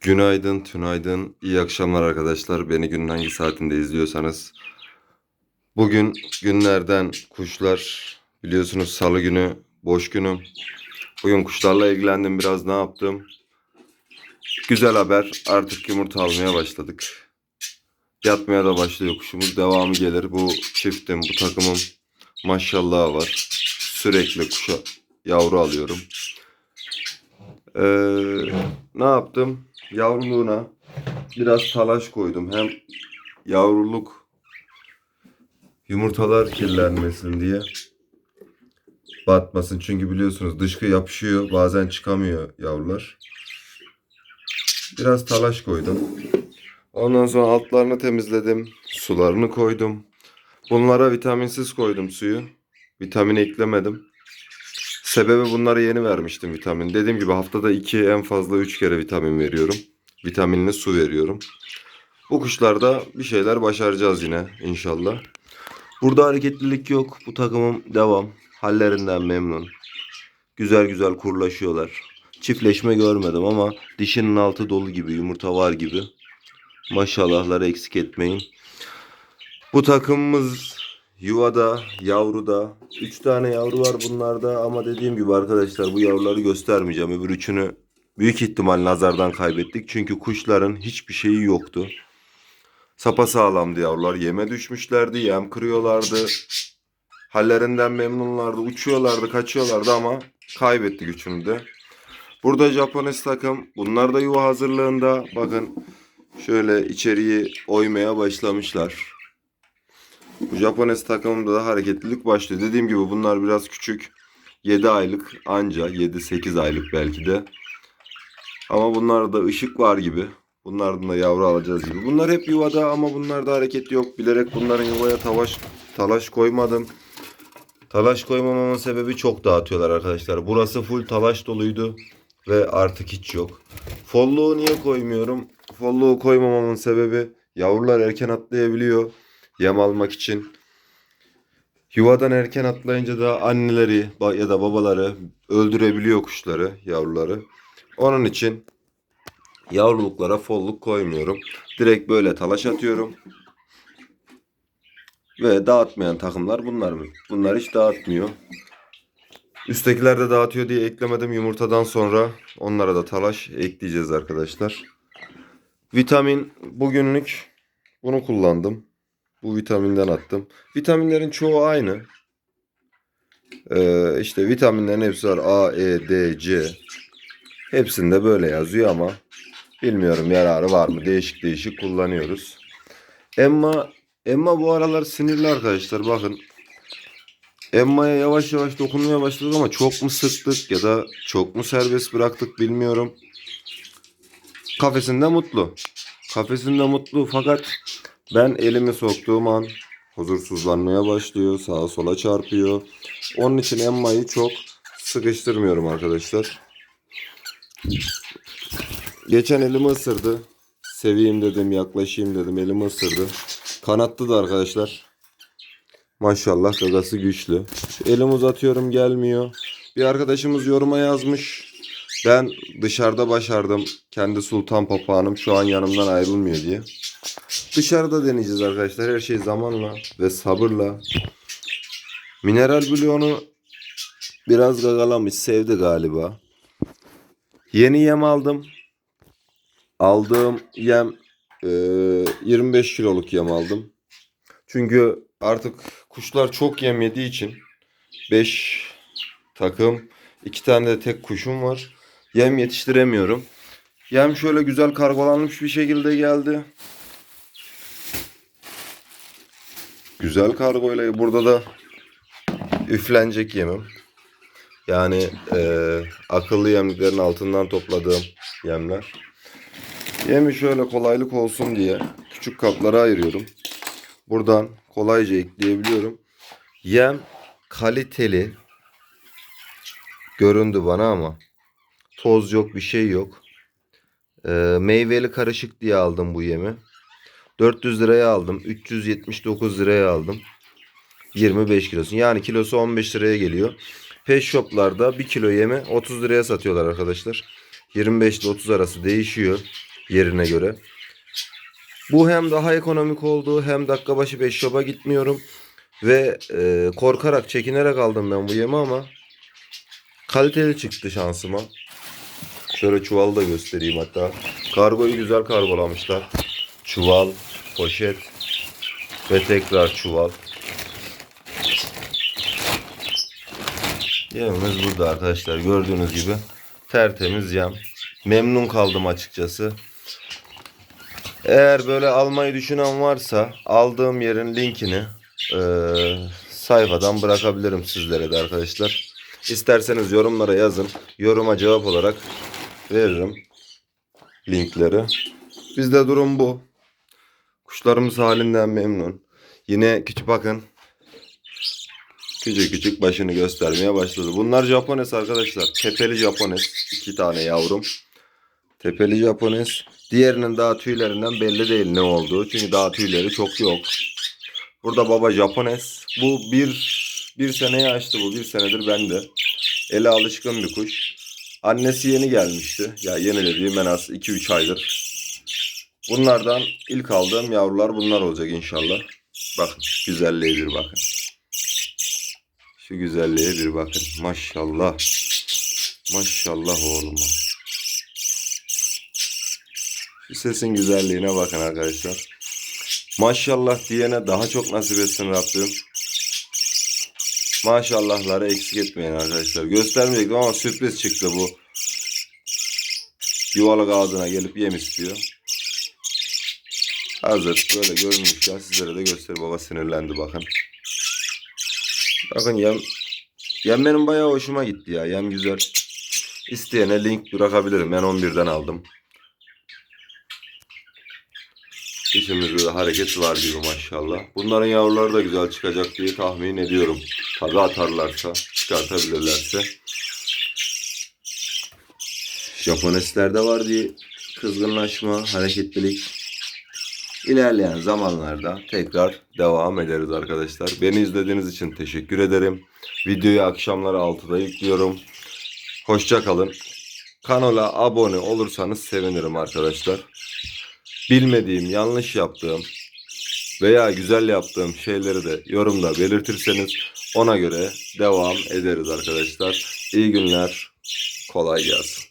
Günaydın, tünaydın, iyi akşamlar arkadaşlar. Beni günün hangi saatinde izliyorsanız. Bugün günlerden kuşlar, biliyorsunuz salı günü boş günüm. Bugün kuşlarla ilgilendim biraz ne yaptım. Güzel haber artık yumurta almaya başladık. Yatmaya da başlıyor kuşumuz. Devamı gelir. Bu çiftim, bu takımım maşallah var. Sürekli kuşa yavru alıyorum. Ee, ne yaptım? Yavruluğuna biraz talaş koydum. Hem yavruluk yumurtalar kirlenmesin diye batmasın. Çünkü biliyorsunuz dışkı yapışıyor. Bazen çıkamıyor yavrular. Biraz talaş koydum. Ondan sonra altlarını temizledim. Sularını koydum. Bunlara vitaminsiz koydum suyu. Vitamin eklemedim. Sebebi bunları yeni vermiştim vitamin. Dediğim gibi haftada 2 en fazla 3 kere vitamin veriyorum. Vitaminli su veriyorum. Bu kuşlarda bir şeyler başaracağız yine inşallah. Burada hareketlilik yok. Bu takımım devam. Hallerinden memnun. Güzel güzel kurlaşıyorlar. Çiftleşme görmedim ama dişinin altı dolu gibi, yumurta var gibi. Maşallahları eksik etmeyin. Bu takımımız yuvada, yavruda. 3 tane yavru var bunlarda ama dediğim gibi arkadaşlar bu yavruları göstermeyeceğim. Öbür üçünü büyük ihtimal nazardan kaybettik. Çünkü kuşların hiçbir şeyi yoktu. Sapa sağlamdı yavrular. Yeme düşmüşlerdi, yem kırıyorlardı. Hallerinden memnunlardı, uçuyorlardı, kaçıyorlardı ama kaybettik üçünü de. Burada Japones takım. Bunlar da yuva hazırlığında. Bakın şöyle içeriği oymaya başlamışlar. Bu Japones takımında da hareketlilik başlıyor. Dediğim gibi bunlar biraz küçük. 7 aylık anca 7-8 aylık belki de. Ama bunlarda ışık var gibi. Bunlardan da yavru alacağız gibi. Bunlar hep yuvada ama bunlarda hareket yok. Bilerek bunların yuvaya talaş, talaş koymadım. Talaş koymamamın sebebi çok dağıtıyorlar arkadaşlar. Burası full talaş doluydu ve artık hiç yok. Folluğu niye koymuyorum? Folluğu koymamamın sebebi yavrular erken atlayabiliyor yem almak için. Yuvadan erken atlayınca da anneleri ya da babaları öldürebiliyor kuşları, yavruları. Onun için yavruluklara folluk koymuyorum. Direkt böyle talaş atıyorum. Ve dağıtmayan takımlar bunlar mı? Bunlar hiç dağıtmıyor. Üsttekiler de dağıtıyor diye eklemedim yumurtadan sonra. Onlara da talaş ekleyeceğiz arkadaşlar. Vitamin bugünlük bunu kullandım. Bu vitaminden attım. Vitaminlerin çoğu aynı. Ee, işte vitaminlerin hepsi var. A, E, D, C. Hepsinde böyle yazıyor ama bilmiyorum yararı var mı? Değişik değişik kullanıyoruz. Emma Emma bu aralar sinirli arkadaşlar. Bakın. Emma'ya yavaş yavaş dokunmaya başladık ama çok mu sıktık ya da çok mu serbest bıraktık bilmiyorum. Kafesinde mutlu. Kafesinde mutlu fakat ben elimi soktuğum an huzursuzlanmaya başlıyor. Sağa sola çarpıyor. Onun için Emma'yı çok sıkıştırmıyorum arkadaşlar. Geçen elimi ısırdı. Seveyim dedim, yaklaşayım dedim. Elimi ısırdı. Kanattı da arkadaşlar. Maşallah gagası güçlü. Elimi uzatıyorum gelmiyor. Bir arkadaşımız yoruma yazmış. Ben dışarıda başardım. Kendi sultan papağanım şu an yanımdan ayrılmıyor diye. Dışarıda deneyeceğiz arkadaşlar. Her şey zamanla ve sabırla. Mineral bloğunu biraz gagalamış. Sevdi galiba. Yeni yem aldım. Aldığım yem e, 25 kiloluk yem aldım. Çünkü artık kuşlar çok yem yediği için 5 takım 2 tane de tek kuşum var. Yem yetiştiremiyorum. Yem şöyle güzel kargolanmış bir şekilde geldi. Güzel kargoyla burada da üflenecek yemim. Yani eee, akıllı yemliklerin altından topladığım yemler. Yemi şöyle kolaylık olsun diye küçük kaplara ayırıyorum. Buradan kolayca ekleyebiliyorum. Yem kaliteli göründü bana ama toz yok bir şey yok. Eee, meyveli karışık diye aldım bu yemi. 400 liraya aldım. 379 liraya aldım. 25 kilosu. Yani kilosu 15 liraya geliyor. Pet shop'larda 1 kilo yemi 30 liraya satıyorlar arkadaşlar. 25 ile 30 arası değişiyor yerine göre. Bu hem daha ekonomik oldu hem dakika başı 5 şoba gitmiyorum. Ve e, korkarak çekinerek aldım ben bu yemi ama kaliteli çıktı şansıma. Şöyle çuvalı da göstereyim hatta. Kargoyu güzel kargolamışlar. Çuval, poşet ve tekrar çuval. Yemimiz burada arkadaşlar. Gördüğünüz gibi tertemiz yem. Memnun kaldım açıkçası. Eğer böyle almayı düşünen varsa aldığım yerin linkini eee, sayfadan bırakabilirim sizlere de arkadaşlar. İsterseniz yorumlara yazın. Yoruma cevap olarak veririm linkleri. Bizde durum bu. Kuşlarımız halinden memnun. Yine küçük bakın. Küçük küçük başını göstermeye başladı. Bunlar Japones arkadaşlar. Tepeli Japones. iki tane yavrum. Tepeli Japones. Diğerinin daha tüylerinden belli değil ne olduğu. Çünkü daha tüyleri çok yok. Burada baba Japones. Bu bir, bir seneyi açtı bu. Bir senedir bende. Ele alışkın bir kuş. Annesi yeni gelmişti. Ya yeni dediğim en az 2-3 aydır. Bunlardan ilk aldığım yavrular bunlar olacak inşallah. Bakın güzelliğe bir bakın. Şu güzelliğe bir bakın. Maşallah. Maşallah oğluma. Şu sesin güzelliğine bakın arkadaşlar. Maşallah diyene daha çok nasip etsin Rabbim. Maşallahları eksik etmeyin arkadaşlar. Göstermeyecektim ama sürpriz çıktı bu. Yuvalık ağzına gelip yem istiyor. Hazır böyle görünmüşken sizlere de göster baba sinirlendi bakın. Bakın yem, yem benim bayağı hoşuma gitti ya. Yem güzel. İsteyene link bırakabilirim. Ben 11'den aldım. İçimizde de hareket var gibi maşallah. Bunların yavruları da güzel çıkacak diye tahmin ediyorum. Tabi atarlarsa, çıkartabilirlerse. Japoneslerde var diye kızgınlaşma, hareketlilik. İlerleyen zamanlarda tekrar devam ederiz arkadaşlar. Beni izlediğiniz için teşekkür ederim. Videoyu akşamları 6'da yüklüyorum. Hoşça kalın. Kanala abone olursanız sevinirim arkadaşlar. Bilmediğim, yanlış yaptığım veya güzel yaptığım şeyleri de yorumda belirtirseniz ona göre devam ederiz arkadaşlar. İyi günler. Kolay gelsin.